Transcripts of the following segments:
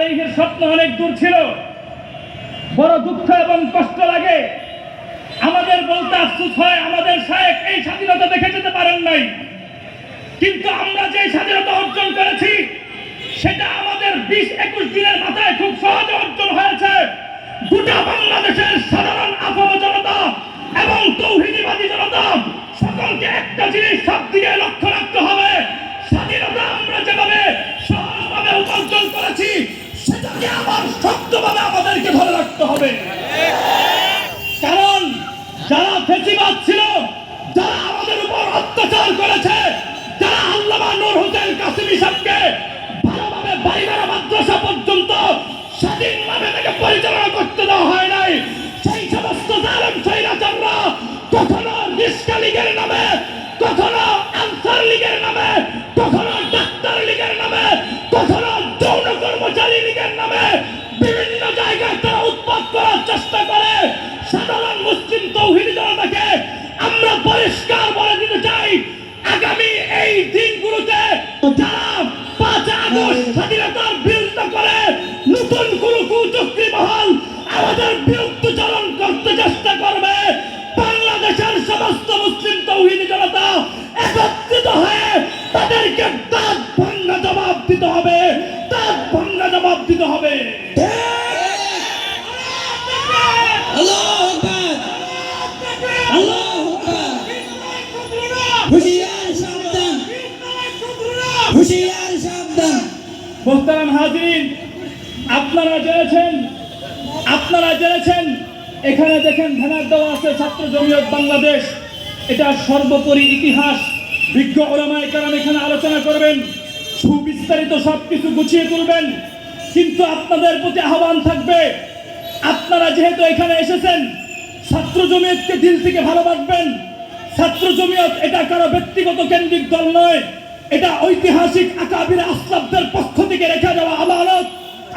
আলাইহির স্বপ্ন অনেক দূর ছিল। বড় দুঃখ এবং কষ্ট লাগে। আমাদের বলতে আফসোস হয়, আমাদের শায়েক এই স্বাধীনতা দেখে যেতে পারেন নাই। কিন্তু আমরা যে স্বাধীনতা অর্জন করেছি, সেটা আমাদের বিশ একুশ দিনের মাথায় খুব সহজে অর্জন হয়েছে। গোটা বাংলাদেশের সাধারণ আফম জনতা এবং তৌহিদিবাদী জনতা সকলকে একটা জিনিস সব দিকে লক্ষ্য রাখতে হবে স্বাধীনতা আমরা যেভাবে সহজভাবে উপার্জন করেছি সেটাকে আবার শক্তভাবে আমাদেরকে ধরে রাখতে হবে। কারণ যারা ফেসিবাদ ছিল, যারা আমাদের উপর অত্যাচার করেছে, যারা আল্লামা নূর হোসেন কাসিমি সাহেবকে ভালোভাবে বাড়িঘর মাদ্রাসা পর্যন্ত স্বাধীনভাবে তাকে পরিচালনা করতে দেওয়া হয় নাই, সেই সমস্ত জালেম স্বৈরাচাররা কখনো নিষ্কা লীগের নামে, কখনো পরিষ্কার বলে দিতে চাই আগামী এই দিনগুলোতে যারা পাঁচ আগস্ট স্বাধীনতার বিরুদ্ধে করে নতুন কোন কুচক্রী মহল আমাদের বিরুদ্ধচারণ করতে চেষ্টা করবে বাংলাদেশের সমস্ত মুসলিম তৌহিদি জনতা একত্রিত হয়ে তাদেরকে দাঁত ভাঙ্গা জবাব দিতে হবে দাঁত ভাঙ্গা জবাব দিতে হবে আল্লাহু আকবার আল্লাহু আকবার হুশিয়ার সাবধান। হুশিয়ার সাবধান। মোহতারাম হাজির আপনারা জেনেছেন আপনারা জেনেছেন, এখানে দেখেন ভ্যানার দেওয়া আছে ছাত্র জমিয়ত বাংলাদেশ। এটা সর্বোপরি ইতিহাস। বিজ্ঞ ওলামায় কারণ এখানে আলোচনা করবেন, সুবিস্তারিত সব কিছু গুছিয়ে তুলবেন। কিন্তু আপনাদের প্রতি আহ্বান থাকবে, আপনারা যেহেতু এখানে এসেছেন, ছাত্র জমিয়তকে দিল থেকে ভালোবাসবেন। ছাত্র জমিয়ত এটা কারও ব্যক্তিগত কেন্দ্রিক দল নয়। এটা ঐতিহাসিক আকাবির আসলাবদের পক্ষ থেকে রেখে যাওয়া আমানত।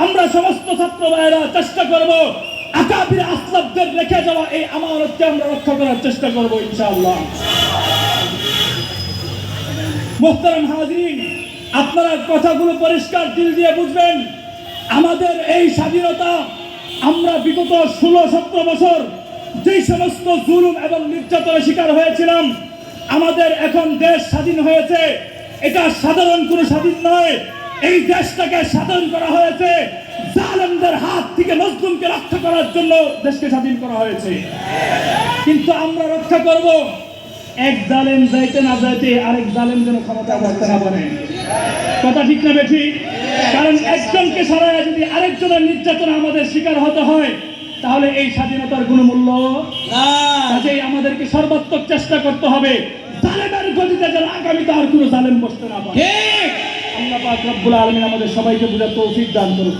আমরা সমস্ত ছাত্র ভাইয়েরা চেষ্টা করব আকাবির আসলাবদের রেখে যাওয়া এই আমানতকে আমরা রক্ষা করার চেষ্টা করব ইনশাআল্লাহ। মোহতারাম হাজরিন, আপনারা কথাগুলো পরিষ্কার দিল দিয়ে বুঝবেন। আমাদের এই স্বাধীনতা আমরা বিগত ষোলো সতেরো বছর যেই সমস্ত জুলুম এবং নির্যাতনের শিকার হয়েছিলাম, আমাদের এখন দেশ স্বাধীন হয়েছে। এটা সাধারণ কোনো স্বাধীন নয়। এই দেশটাকে স্বাধীন করা হয়েছে। জালেমদের হাত থেকে মজলুমকে রক্ষা করার জন্য দেশকে স্বাধীন করা হয়েছে। কিন্তু আমরা রক্ষা করব। এক জালেম যাইতে না যাইতে আরেক জালেম যেন ক্ষমতা করতে না পারে। কথা ঠিক না বেঠি? কারণ একজনকে সরাই যদি আরেকজনের নির্যাতন আমাদের শিকার হতে হয় তাহলে এই স্বাধীনতার কোনো মূল্য কাজেই আমাদেরকে সর্বাত্মক চেষ্টা করতে হবে। জালেমের গতিতে যেন আগামীতে আর কোনো জালেম বসতে না পারে। আল্লাহ পাক রব্বুল আলামিন আমাদের সবাইকে বুঝার তৌফিক দান করুক।